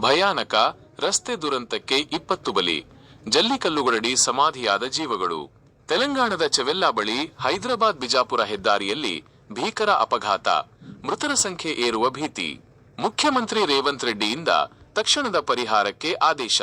ಭಯಾನಕ ರಸ್ತೆ ದುರಂತಕ್ಕೆ ಇಪ್ಪತ್ತು ಬಲಿ ಜಲ್ಲಿಕಲ್ಲುಗಳಡಿ ಸಮಾಧಿಯಾದ ಜೀವಗಳು. ತೆಲಂಗಾಣದ ಚೆವೆಲ್ಲಾ ಬಳಿ ಹೈದರಾಬಾದ್ ಬಿಜಾಪುರ ಹೆದ್ದಾರಿಯಲ್ಲಿ ಭೀಕರ ಅಪಘಾತ, ಮೃತರ ಸಂಖ್ಯೆ ಏರುವ ಭೀತಿ. ಮುಖ್ಯಮಂತ್ರಿ ರೇವಂತ್ ರೆಡ್ಡಿಯಿಂದ ತಕ್ಷಣದ ಪರಿಹಾರಕ್ಕೆ ಆದೇಶ.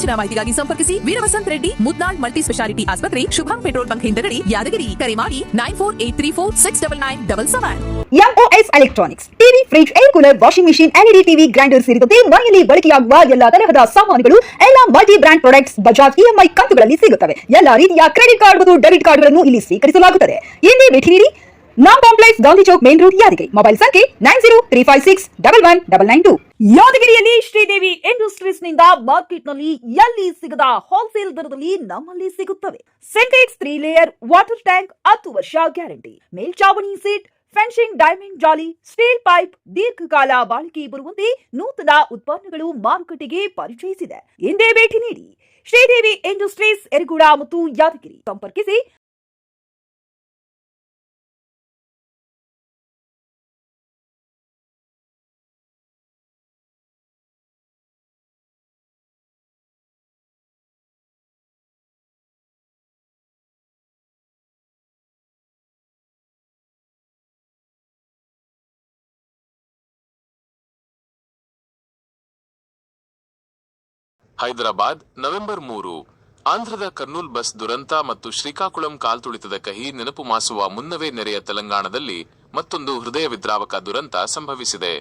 ಹೆಚ್ಚಿನ ಮಾಹಿತಿಗಾಗಿ ಸಂಪರ್ಕಿಸಿ ವೀರವಸಂತ್ ರೆಡ್ಡಿ ಮುದ್ನಾಳ್ ಮಲ್ಟಿ ಸ್ಪೆಷಾಲಿಟಿ ಆಸ್ಪತ್ರೆ, ಶುಭಂ ಪೆಟ್ರೋಲ್ ಬಂಕ್ ಹಿಂದಗಡಿ ಯಾದಗಿರಿ. ಕರೆ ಮಾಡಿ nine four eight three four six double nine double seven. MOS electronics TV fridge air cooler washing machine LED TV grinder ಸೇರಿದಂತೆ ಮನೆಯಲ್ಲಿ ಬಳಕೆಯಾಗುವ ಎಲ್ಲಾ ತರಹದ ಸಾಮಾನುಗಳು, ಎಲ್ಲಾ multi brand products Bajaj EMI ಕಂತುಗಳಲ್ಲಿ ಸಿಗುತ್ತವೆ. ಎಲ್ಲಾ ರೀತಿಯ ಕ್ರೆಡಿಟ್ ಕಾರ್ಡ್ ಮತ್ತು ಡೆಬಿಟ್ ಕಾರ್ಡ್ಗಳನ್ನು ಇಲ್ಲಿ ಸ್ವೀಕರಿಸಲಾಗುತ್ತದೆ. ಇಲ್ಲಿ ಭೇಟಿ ನೀಡಿ ನಾಮ್ complex Gandhi Chowk main road Yadgiri mobile ಸಂಖ್ಯೆ nine zero three five six double one double nine two ಯಾದಗಿರಿಯಲ್ಲಿ ಶ್ರೀದೇವಿ ಇಂಡಸ್ಟ್ರೀಸ್ನಿಂದ ಮಾರ್ಕೆಟ್ನಲ್ಲಿ ಎಲ್ಲಿ ಸಿಗದ ಹೋಲ್ಸೇಲ್ ದರದಲ್ಲಿ ನಮ್ಮಲ್ಲಿ ಸಿಗುತ್ತವೆ. Sintex three layer water tank ಹತ್ತು ವರ್ಷ ಗ್ಯಾರಂಟಿ. ಮೇಲ್ಚಾವಣಿ ಸೀಟ್ ಫೆನ್ಸಿಂಗ್ ಡೈಮಂಡ್ ಜಾಲಿ ಸ್ಟೀಲ್ ಪೈಪ್ ದೀರ್ಘಕಾಲ ಬಾಳಿಕೆ ಬರುವಂತೆ ನೂತನ ಉತ್ಪನ್ನಗಳು ಮಾರುಕಟ್ಟೆಗೆ ಪರಿಚಯಿಸಿದೆ. ಎಂದೇ ಭೇಟಿ ನೀಡಿ. ಶ್ರೀದೇವಿ ಇಂಡಸ್ಟ್ರೀಸ್, ಎರಗುಡ ಮತ್ತು ಯಾದಗಿರಿ. ಸಂಪರ್ಕಿಸಿ ಹೈದರಾಬಾದ್, ನವೆಂಬರ್ ಮೂರು. ಆಂಧ್ರದ ಕರ್ನೂಲ್ ಬಸ್ ದುರಂತ ಮತ್ತು ಶ್ರೀಕಾಕುಳಂ ಕಾಲ್ತುಳಿತದ ಕಹಿ ನೆನಪು ಮಾಸುವ ಮುನ್ನವೇ ನೆರೆಯ ತೆಲಂಗಾಣದಲ್ಲಿ ಮತ್ತೊಂದು ಹೃದಯ ವಿದ್ರಾವಕ ದುರಂತ ಸಂಭವಿಸಿದೆ.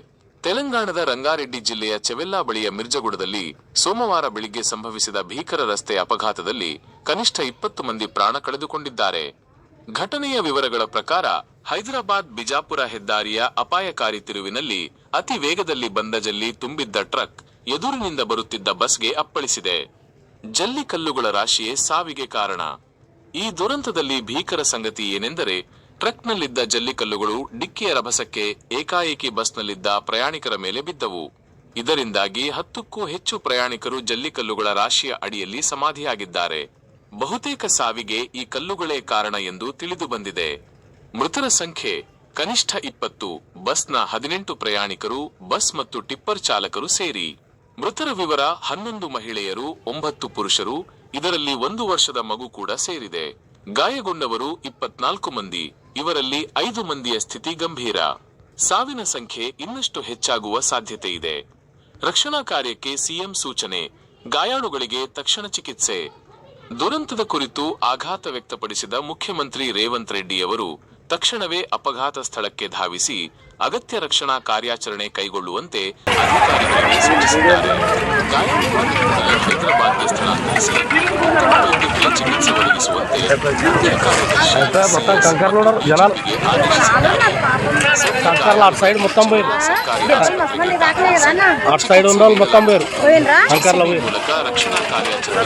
ತೆಲಂಗಾಣದ ರಂಗಾರೆಡ್ಡಿ ಜಿಲ್ಲೆಯ ಚೆವೆಲ್ಲಾ ಬಳಿಯ ಮಿರ್ಜಗುಡದಲ್ಲಿ ಸೋಮವಾರ ಬೆಳಿಗ್ಗೆ ಸಂಭವಿಸಿದ ಭೀಕರ ರಸ್ತೆ ಅಪಘಾತದಲ್ಲಿ ಕನಿಷ್ಠ ಇಪ್ಪತ್ತು ಮಂದಿ ಪ್ರಾಣ ಕಳೆದುಕೊಂಡಿದ್ದಾರೆ. ಘಟನೆಯ ವಿವರಗಳ ಪ್ರಕಾರ, ಹೈದರಾಬಾದ್ ಬಿಜಾಪುರ ಹೆದ್ದಾರಿಯ ಅಪಾಯಕಾರಿ ತಿರುವಿನಲ್ಲಿ ಅತಿ ವೇಗದಲ್ಲಿ ಬಂದ ಜಲ್ಲಿ ತುಂಬಿದ್ದ ಟ್ರಕ್ ಎದುರಿನಿಂದ ಬರುತ್ತಿದ್ದ ಬಸ್ಗೆ ಅಪ್ಪಳಿಸಿದೆ. ಜಲ್ಲಿಕಲ್ಲುಗಳ ರಾಶಿಯೇ ಸಾವಿಗೆ ಕಾರಣ. ಈ ದುರಂತದಲ್ಲಿ ಭೀಕರ ಸಂಗತಿ ಏನೆಂದರೆ, ಟ್ರಕ್ನಲ್ಲಿದ್ದ ಜಲ್ಲಿಕಲ್ಲುಗಳು ಡಿಕ್ಕಿಯ ರಭಸಕ್ಕೆ ಏಕಾಏಕಿ ಬಸ್ನಲ್ಲಿದ್ದ ಪ್ರಯಾಣಿಕರ ಮೇಲೆ ಬಿದ್ದವು. ಇದರಿಂದಾಗಿ ಹತ್ತಕ್ಕೂ ಹೆಚ್ಚು ಪ್ರಯಾಣಿಕರು ಜಲ್ಲಿಕಲ್ಲುಗಳ ರಾಶಿಯ ಅಡಿಯಲ್ಲಿ ಸಮಾಧಿಯಾಗಿದ್ದಾರೆ. ಬಹುತೇಕ ಸಾವಿಗೆ ಈ ಕಲ್ಲುಗಳೇ ಕಾರಣ ಎಂದು ತಿಳಿದು ಬಂದಿದೆ. ಮೃತರ ಸಂಖ್ಯೆ ಕನಿಷ್ಠ ಇಪ್ಪತ್ತು, ಬಸ್ನ ಹದಿನೆಂಟು ಪ್ರಯಾಣಿಕರು, ಬಸ್ ಮತ್ತು ಟಿಪ್ಪರ್ ಚಾಲಕರು ಸೇರಿ. ಮೃತರ ವಿವರ ಹನ್ನೊಂದು ಮಹಿಳೆಯರು, ಒಂಬತ್ತು ಪುರುಷರು, ಇದರಲ್ಲಿ ಒಂದು ವರ್ಷದ ಮಗು ಕೂಡ ಸೇರಿದೆ. ಗಾಯಗೊಂಡವರು ಇಪ್ಪತ್ನಾಲ್ಕು ಮಂದಿ, ಇವರಲ್ಲಿ ಐದು ಮಂದಿಯ ಸ್ಥಿತಿ ಗಂಭೀರ. ಸಾವಿನ ಸಂಖ್ಯೆ ಇನ್ನಷ್ಟು ಹೆಚ್ಚಾಗುವ ಸಾಧ್ಯತೆ ಇದೆ. ರಕ್ಷಣಾ ಕಾರ್ಯಕ್ಕೆ ಸಿಎಂ ಸೂಚನೆ, ಗಾಯಾಳುಗಳಿಗೆ ತಕ್ಷಣ ಚಿಕಿತ್ಸೆ. ದುರಂತದ ಕುರಿತು ಆಘಾತ ವ್ಯಕ್ತಪಡಿಸಿದ ಮುಖ್ಯಮಂತ್ರಿ ರೇವಂತ್ ರೆಡ್ಡಿಯವರು ತಕ್ಷಣವೇ ಅಪಘಾತ ಸ್ಥಳಕ್ಕೆ ಧಾವಿಸಿ ಅಗತ್ಯ ರಕ್ಷಣಾ ಕಾರ್ಯಾಚರಣೆ ಕೈಗೊಳ್ಳುವಂತೆ ಅಧಿಕಾರಿಗಳಿಗೆ ಸೂಚಿಸಿದ್ದಾರೆ. ಹೈದರಾಬಾದ್ಗೆ ಸ್ಥಳಾಂತರಿಸಿ ಚಿಕಿತ್ಸೆ ಒದಗಿಸುವಂತೆ ಮೂಲಕ ರಕ್ಷಣಾ ಕಾರ್ಯಾಚರಣೆ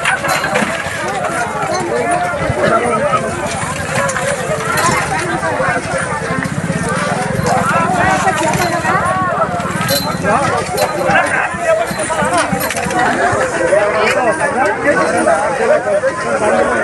頼む。